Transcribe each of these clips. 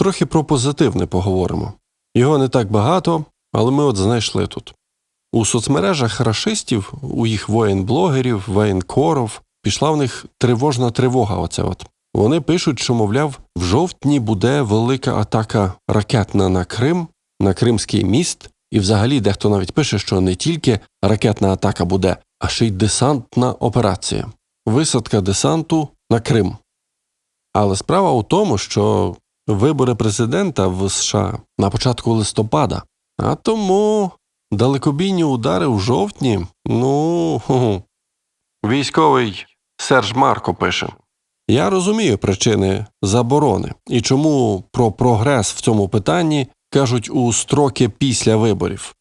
Трохи про позитивне поговоримо. Його не так багато, але ми от знайшли тут. У соцмережах рашистів, у їх воєнблогерів, воєнкоров, пішла в них тривожна тривога. Оце от. Вони пишуть, що, мовляв, в жовтні буде велика атака ракетна на Крим, на Кримський міст, і взагалі дехто навіть пише, що не тільки ракетна атака буде, а ще й десантна операція. Висадка десанту на Крим. Але справа у тому, що вибори президента в США на початку листопада, а тому далекобійні удари в жовтні, ну. Військовий Серж Марко пише. Я розумію причини заборони і чому про прогрес в цьому питанні кажуть у строки після виборів.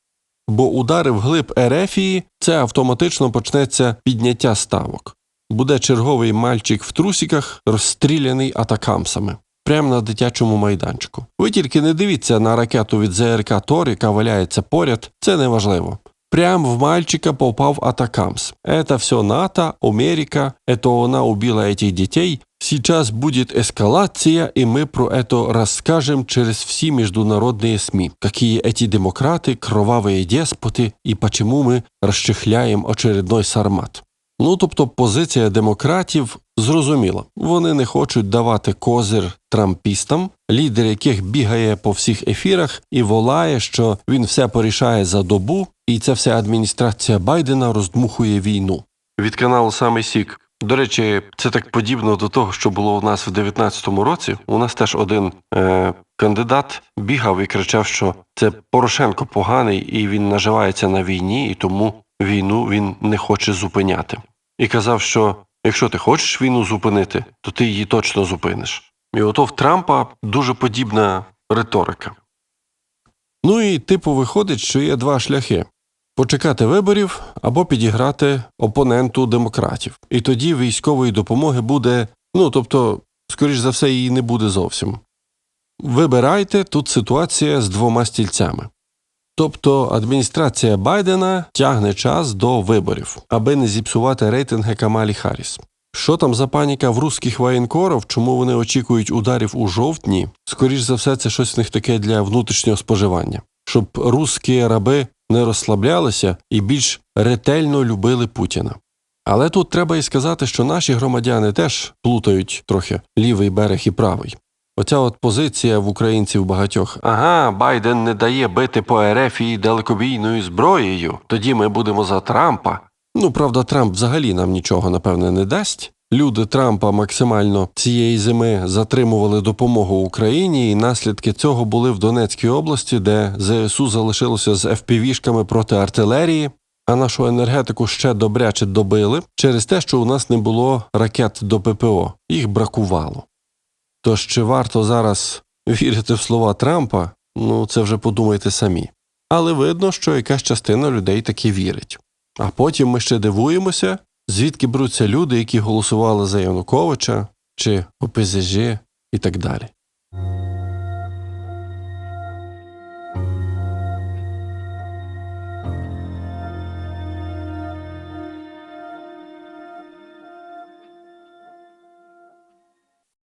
Бо удари вглиб Ерефії це автоматично почнеться підняття ставок. Буде черговий мальчик в трусіках, розстріляний атакамсами Прямо на дитячому майданчику. Ви тільки не дивіться на ракету від ЗРК Тор, яка валяється поряд, це не важливо. Прям в мальчика попав атакамс. Это все НАТО, Америка, это она убила этих детей. Сейчас будет эскалация, и мы про это расскажем через все международные СМИ. Какие эти демократы, кровавые деспоты, и почему мы расчехляем очередной сармат. Ну, тобто позиція демократів зрозуміла. Вони не хочуть давати козир трампістам, лідер яких бігає по всіх ефірах і волає, що він все порішає за добу, і ця вся адміністрація Байдена роздмухує війну. Від каналу Самий Сік. До речі, це так подібно до того, що було у нас в 19-му році. У нас теж один е, кандидат бігав і кричав, що це Порошенко поганий і він наживається на війні, і тому війну він не хоче зупиняти. І казав, що якщо ти хочеш війну зупинити, то ти її точно зупиниш. І ото в Трампа дуже подібна риторика. Ну і типу виходить, що є два шляхи: почекати виборів або підіграти опоненту демократів. І тоді військової допомоги буде, ну тобто, скоріш за все, її не буде зовсім. Вибирайте тут ситуація з двома стільцями. Тобто адміністрація Байдена тягне час до виборів, аби не зіпсувати рейтинги Камалі Харріс. Що там за паніка в русських воєнкорів, чому вони очікують ударів у жовтні? Скоріш за все, це щось в них таке для внутрішнього споживання, щоб русські раби не розслаблялися і більш ретельно любили Путіна. Але тут треба і сказати, що наші громадяни теж плутають трохи лівий берег і правий. Оця от позиція в українців багатьох ага, Байден не дає бити по РФ і далекобійною зброєю. Тоді ми будемо за Трампа. Ну правда, Трамп взагалі нам нічого напевне не дасть. Люди Трампа максимально цієї зими затримували допомогу Україні, і наслідки цього були в Донецькій області, де ЗСУ залишилося з ФПВ-шками проти артилерії. А нашу енергетику ще добряче добили через те, що у нас не було ракет до ППО, їх бракувало. Тож чи варто зараз вірити в слова Трампа, ну це вже подумайте самі. Але видно, що якась частина людей таки вірить. А потім ми ще дивуємося, звідки беруться люди, які голосували за Януковича чи ОПЗЖ і так далі.